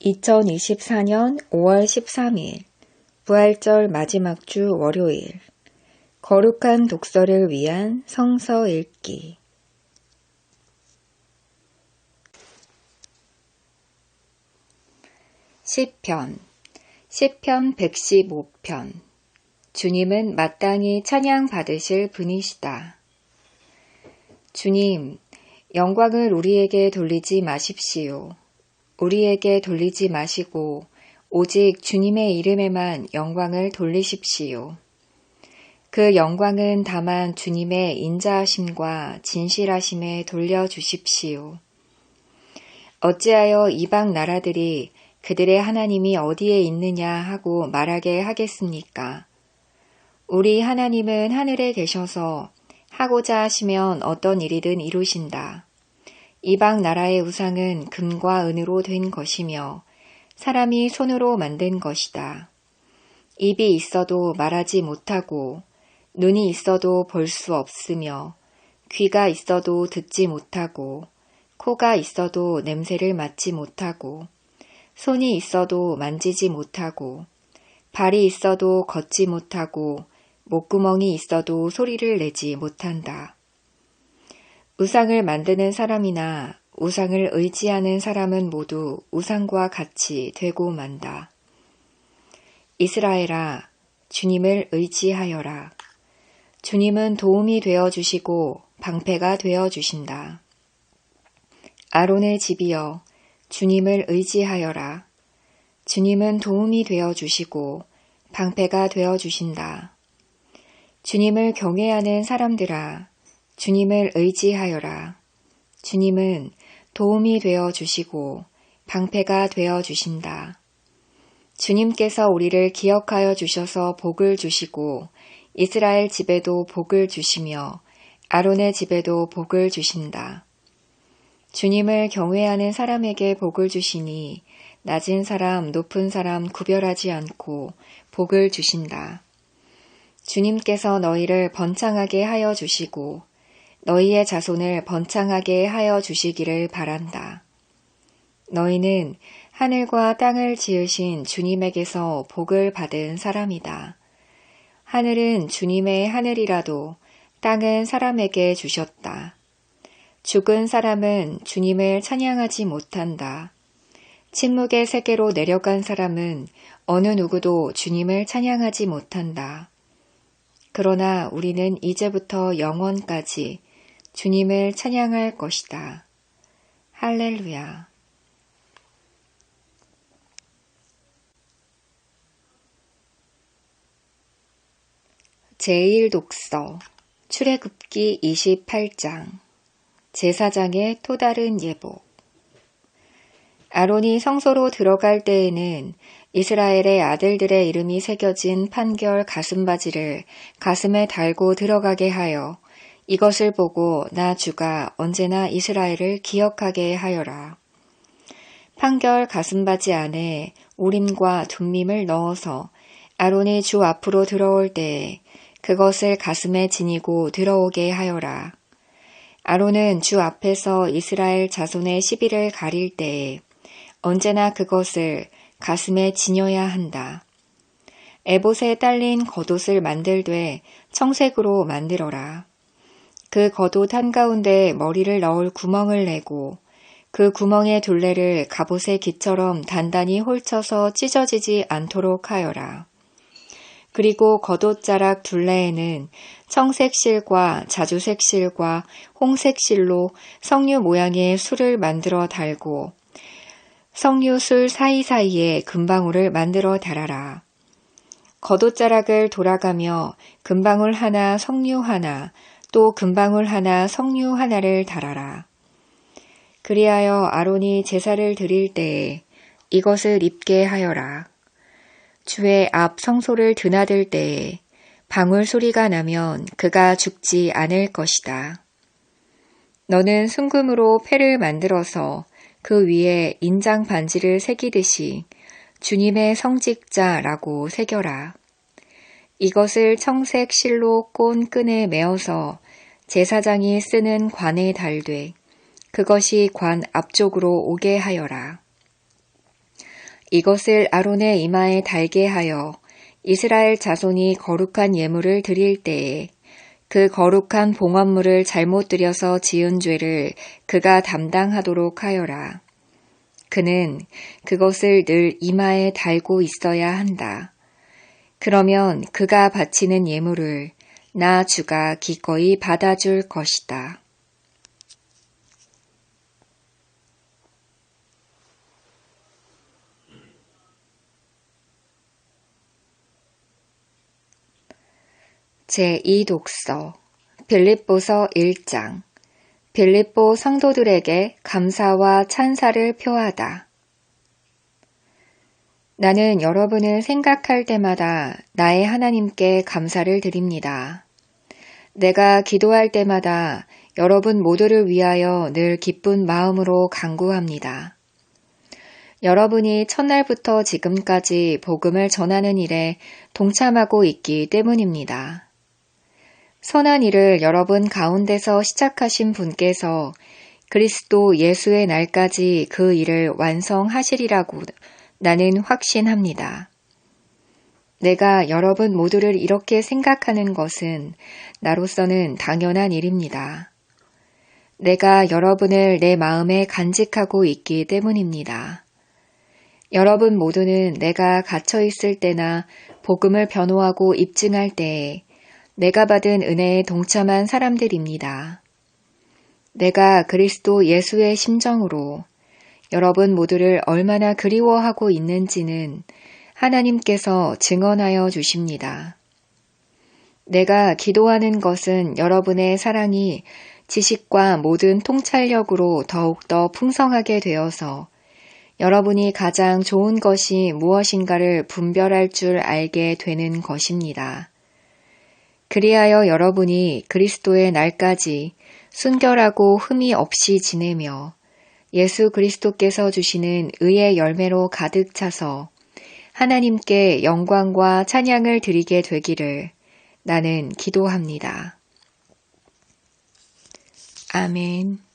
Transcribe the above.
2024년 5월 13일 부활절 마지막 주 월요일 거룩한 독서를 위한 성서 읽기 시편 시편 115편 주님은 마땅히 찬양 받으실 분이시다. 주님, 영광을 우리에게 돌리지 마십시오. 우리에게 돌리지 마시고 오직 주님의 이름에만 영광을 돌리십시오. 그 영광은 다만 주님의 인자하심과 진실하심에 돌려주십시오. 어찌하여 이방 나라들이 그들의 하나님이 어디에 있느냐 하고 말하게 하겠습니까? 우리 하나님은 하늘에 계셔서 하고자 하시면 어떤 일이든 이루신다. 이방 나라의 우상은 금과 은으로 된 것이며 사람이 손으로 만든 것이다. 입이 있어도 말하지 못하고 눈이 있어도 볼 수 없으며 귀가 있어도 듣지 못하고 코가 있어도 냄새를 맡지 못하고 손이 있어도 만지지 못하고 발이 있어도 걷지 못하고 목구멍이 있어도 소리를 내지 못한다. 우상을 만드는 사람이나 우상을 의지하는 사람은 모두 우상과 같이 되고 만다. 이스라엘아, 주님을 의지하여라. 주님은 도움이 되어 주시고 방패가 되어 주신다. 아론의 집이여, 주님을 의지하여라. 주님은 도움이 되어 주시고 방패가 되어 주신다. 주님을 경외하는 사람들아, 주님을 의지하여라. 주님은 도움이 되어 주시고 방패가 되어 주신다. 주님께서 우리를 기억하여 주셔서 복을 주시고 이스라엘 집에도 복을 주시며 아론의 집에도 복을 주신다. 주님을 경외하는 사람에게 복을 주시니 낮은 사람, 높은 사람 구별하지 않고 복을 주신다. 주님께서 너희를 번창하게 하여 주시고 너희의 자손을 번창하게 하여 주시기를 바란다. 너희는 하늘과 땅을 지으신 주님에게서 복을 받은 사람이다. 하늘은 주님의 하늘이라도 땅은 사람에게 주셨다. 죽은 사람은 주님을 찬양하지 못한다. 침묵의 세계로 내려간 사람은 어느 누구도 주님을 찬양하지 못한다. 그러나 우리는 이제부터 영원까지 주님을 찬양할 것이다. 할렐루야. 제1독서 출애굽기 28장 제사장의 또 다른 예복 아론이 성소로 들어갈 때에는 이스라엘의 아들들의 이름이 새겨진 판결 가슴바지를 가슴에 달고 들어가게 하여 이것을 보고 나 주가 언제나 이스라엘을 기억하게 하여라. 판결 가슴바지 안에 우림과 둠밈을 넣어서 아론이 주 앞으로 들어올 때에 그것을 가슴에 지니고 들어오게 하여라. 아론은 주 앞에서 이스라엘 자손의 시비를 가릴 때에 언제나 그것을 가슴에 지녀야 한다. 에봇에 딸린 겉옷을 만들되 청색으로 만들어라. 그 겉옷 한가운데 머리를 넣을 구멍을 내고 그 구멍의 둘레를 갑옷의 기처럼 단단히 홀쳐서 찢어지지 않도록 하여라. 그리고 겉옷 자락 둘레에는 청색 실과 자주색 실과 홍색 실로 석류 모양의 술을 만들어 달고 석류 술 사이사이에 금방울을 만들어 달아라. 겉옷자락을 돌아가며 금방울 하나 석류 하나 또 금방울 하나 석류 하나를 달아라. 그리하여 아론이 제사를 드릴 때에 이것을 입게 하여라. 주의 앞 성소를 드나들 때에 방울 소리가 나면 그가 죽지 않을 것이다. 너는 순금으로 패를 만들어서 그 위에 인장 반지를 새기듯이 주님의 성직자라고 새겨라. 이것을 청색 실로 꼰 끈에 메어서 제사장이 쓰는 관에 달되 그것이 관 앞쪽으로 오게 하여라. 이것을 아론의 이마에 달게 하여 이스라엘 자손이 거룩한 예물을 드릴 때에 그 거룩한 봉헌물을 잘못 들여서 지은 죄를 그가 담당하도록 하여라. 그는 그것을 늘 이마에 달고 있어야 한다. 그러면 그가 바치는 예물을 나 주가 기꺼이 받아줄 것이다. 제2독서 빌립보서 1장 빌립보 성도들에게 감사와 찬사를 표하다. 나는 여러분을 생각할 때마다 나의 하나님께 감사를 드립니다. 내가 기도할 때마다 여러분 모두를 위하여 늘 기쁜 마음으로 간구합니다. 여러분이 첫날부터 지금까지 복음을 전하는 일에 동참하고 있기 때문입니다. 선한 일을 여러분 가운데서 시작하신 분께서 그리스도 예수의 날까지 그 일을 완성하시리라고 나는 확신합니다. 내가 여러분 모두를 이렇게 생각하는 것은 나로서는 당연한 일입니다. 내가 여러분을 내 마음에 간직하고 있기 때문입니다. 여러분 모두는 내가 갇혀 있을 때나 복음을 변호하고 입증할 때에 내가 받은 은혜에 동참한 사람들입니다. 내가 그리스도 예수의 심정으로 여러분 모두를 얼마나 그리워하고 있는지는 하나님께서 증언하여 주십니다. 내가 기도하는 것은 여러분의 사랑이 지식과 모든 통찰력으로 더욱더 풍성하게 되어서 여러분이 가장 좋은 것이 무엇인가를 분별할 줄 알게 되는 것입니다. 그리하여 여러분이 그리스도의 날까지 순결하고 흠이 없이 지내며 예수 그리스도께서 주시는 의의 열매로 가득 차서 하나님께 영광과 찬양을 드리게 되기를 나는 기도합니다. 아멘.